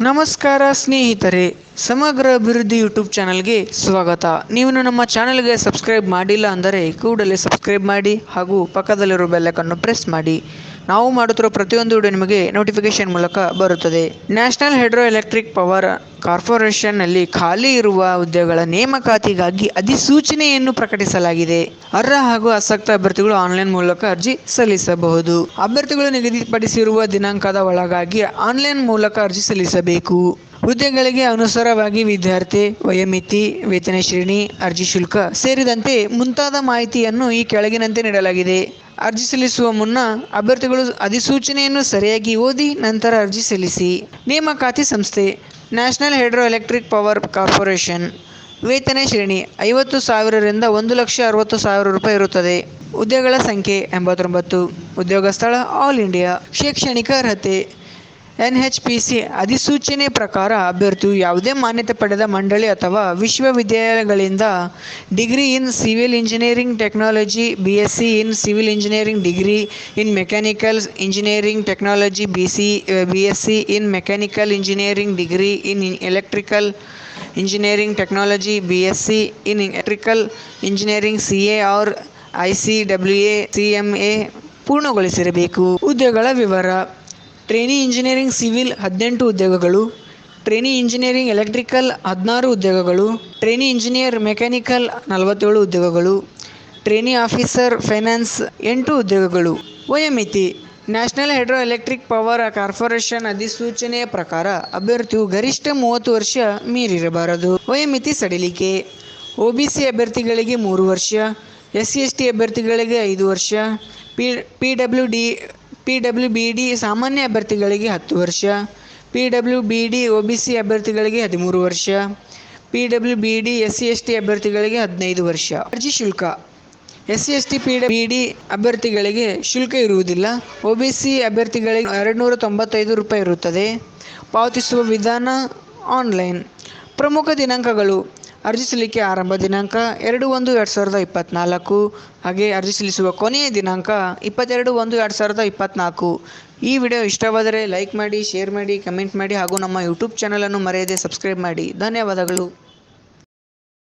ನಮಸ್ಕಾರ ಸ್ನೇಹಿತರೆ. ಸಮಗ್ರ ಅಭಿವೃದ್ಧಿ ಯೂಟ್ಯೂಬ್ ಚಾನಲ್ಗೆ ಸ್ವಾಗತ. ನೀವು ನಮ್ಮ ಚಾನಲ್ಗೆ ಸಬ್ಸ್ಕ್ರೈಬ್ ಮಾಡಿಲ್ಲ ಅಂದರೆ ಕೂಡಲೇ ಸಬ್ಸ್ಕ್ರೈಬ್ ಮಾಡಿ ಹಾಗೂ ಪಕ್ಕದಲ್ಲಿರೋ ಬೆಲ್ಲಕನ್ನು ಪ್ರೆಸ್ ಮಾಡಿ. ನಾವು ಮಾಡುತ್ತಿರುವ ಪ್ರತಿಯೊಂದು ವಿಡಿಯೋ ನಿಮಗೆ ನೋಟಿಫಿಕೇಶನ್ ಮೂಲಕ ಬರುತ್ತದೆ. ನ್ಯಾಷನಲ್ ಹೈಡ್ರೋ ಎಲೆಕ್ಟ್ರಿಕ್ ಪವರ್ ಕಾರ್ಪೊರೇಷನ್ನಲ್ಲಿ ಖಾಲಿ ಇರುವ ಹುದ್ದೆಗಳ ನೇಮಕಾತಿಗಾಗಿ ಅಧಿಸೂಚನೆಯನ್ನು ಪ್ರಕಟಿಸಲಾಗಿದೆ. ಅರ್ಹ ಹಾಗೂ ಆಸಕ್ತ ಅಭ್ಯರ್ಥಿಗಳು ಆನ್ಲೈನ್ ಮೂಲಕ ಅರ್ಜಿ ಸಲ್ಲಿಸಬಹುದು. ಅಭ್ಯರ್ಥಿಗಳು ನಿಗದಿಪಡಿಸಿರುವ ದಿನಾಂಕದ ಒಳಗಾಗಿ ಆನ್ಲೈನ್ ಮೂಲಕ ಅರ್ಜಿ ಸಲ್ಲಿಸಬೇಕು. ಹುದ್ದೆಗಳಿಗೆ ಅನುಸಾರವಾಗಿ ವಿದ್ಯಾರ್ಥಿ, ವಯೋಮಿತಿ ವೇತನ ಶ್ರೇಣಿ ಅರ್ಜಿ ಶುಲ್ಕ ಸೇರಿದಂತೆ ಮುಂತಾದ ಮಾಹಿತಿಯನ್ನು ಈ ಕೆಳಗಿನಂತೆ ನೀಡಲಾಗಿದೆ. ಅರ್ಜಿ ಸಲ್ಲಿಸುವ ಮುನ್ನ ಅಭ್ಯರ್ಥಿಗಳು ಅಧಿಸೂಚನೆಯನ್ನು ಸರಿಯಾಗಿ ಓದಿ ನಂತರ ಅರ್ಜಿ ಸಲ್ಲಿಸಿ. ನೇಮಕಾತಿ ಸಂಸ್ಥೆ, national hydro electric power corporation ವೇತನ ಶ್ರೇಣಿ ಐವತ್ತು ಸಾವಿರರಿಂದ ಒಂದು ಲಕ್ಷ ಅರವತ್ತು ಸಾವಿರ ರೂಪಾಯಿ ಇರುತ್ತದೆ. ಹುದ್ದೆಗಳ ಸಂಖ್ಯೆ ಎಂಬತ್ತೊಂಬತ್ತು. ಉದ್ಯೋಗ ಸ್ಥಳ, ಆಲ್ ಇಂಡಿಯಾ. ಶೈಕ್ಷಣಿಕ ಅರ್ಹತೆ ಎನ್ ಎಚ್ ಪಿ ಸಿ ಅಧಿಸೂಚನೆ ಪ್ರಕಾರ ಅಭ್ಯರ್ಥಿಯು ಯಾವುದೇ ಮಾನ್ಯತೆ ಪಡೆದ ಮಂಡಳಿ ಅಥವಾ ವಿಶ್ವವಿದ್ಯಾಲಯಗಳಿಂದ degree in civil engineering technology B S C in civil engineering degree in mechanical engineering technology B C B S C in mechanical engineering degree in electrical engineering technology B S C in electrical engineering C A or I C W A, C M A ಪೂರ್ಣಗೊಳಿಸಿರಬೇಕು. ಹುದ್ದೆಗಳ ವಿವರ. Trainee engineering civil ಹದಿನೆಂಟು ಉದ್ಯೋಗಗಳು trainee engineering electrical ಹದಿನಾರು ಉದ್ಯೋಗಗಳು trainee engineer mechanical ನಲವತ್ತೇಳು ಉದ್ಯೋಗಗಳು trainee officer finance ಎಂಟು ಉದ್ಯೋಗಗಳು. ವಯೋಮಿತಿ national hydro electric power corporation ಅಧಿಸೂಚನೆಯ ಪ್ರಕಾರ ಅಭ್ಯರ್ಥಿಯು ಗರಿಷ್ಠ ಮೂವತ್ತು ವರ್ಷ ಮೀರಿರಬಾರದು. ವಯೋಮಿತಿ ಸಡಿಲಿಕೆ ಒಬಿಸಿ ಅಭ್ಯರ್ಥಿಗಳಿಗೆ ಮೂರು ವರ್ಷ ಎಸ್ ಸಿ ಎಸ್ ಟಿ ಅಭ್ಯರ್ಥಿಗಳಿಗೆ ಐದು ವರ್ಷ P P W D P W B D ಸಾಮಾನ್ಯ ಅಭ್ಯರ್ಥಿಗಳಿಗೆ ಹತ್ತು ವರ್ಷ. P W B D O B C ಅಭ್ಯರ್ಥಿಗಳಿಗೆ ಹದಿಮೂರು ವರ್ಷ. P W B D S C S T ಅಭ್ಯರ್ಥಿಗಳಿಗೆ ಹದಿನೈದು ವರ್ಷ. ಅರ್ಜಿ ಶುಲ್ಕ. S C S T P B D ಅಭ್ಯರ್ಥಿಗಳಿಗೆ ಶುಲ್ಕ ಇರುವುದಿಲ್ಲ. ಒ ಬಿ ಸಿ ಅಭ್ಯರ್ಥಿಗಳಿಗೆ ಎರಡು ನೂರ ತೊಂಬತ್ತೈದು ರೂಪಾಯಿ ಇರುತ್ತದೆ. ಪಾವತಿಸುವ ವಿಧಾನ ಆನ್ಲೈನ್ ಪ್ರಮುಖ ದಿನಾಂಕಗಳು. ಅರ್ಜಿ ಸಲ್ಲಿಕೆ ಆರಂಭ ದಿನಾಂಕ ಎರಡು ಒಂದು ಎರಡು ಸಾವಿರದ ಇಪ್ಪತ್ತ್ನಾಲ್ಕು ಹಾಗೆ ಅರ್ಜಿ ಸಲ್ಲಿಸುವ ಕೊನೆಯ ದಿನಾಂಕ ಇಪ್ಪತ್ತೆರಡು ಒಂದು ಎರಡು ಸಾವಿರದ ಇಪ್ಪತ್ತ್ನಾಲ್ಕು ಈ ವಿಡಿಯೋ ಇಷ್ಟವಾದರೆ ಲೈಕ್ ಮಾಡಿ, ಶೇರ್ ಮಾಡಿ, ಕಮೆಂಟ್ ಮಾಡಿ ಹಾಗೂ ನಮ್ಮ ಯೂಟ್ಯೂಬ್ ಚಾನಲನ್ನು ಮರೆಯದೆ ಸಬ್ಸ್ಕ್ರೈಬ್ ಮಾಡಿ. ಧನ್ಯವಾದಗಳು.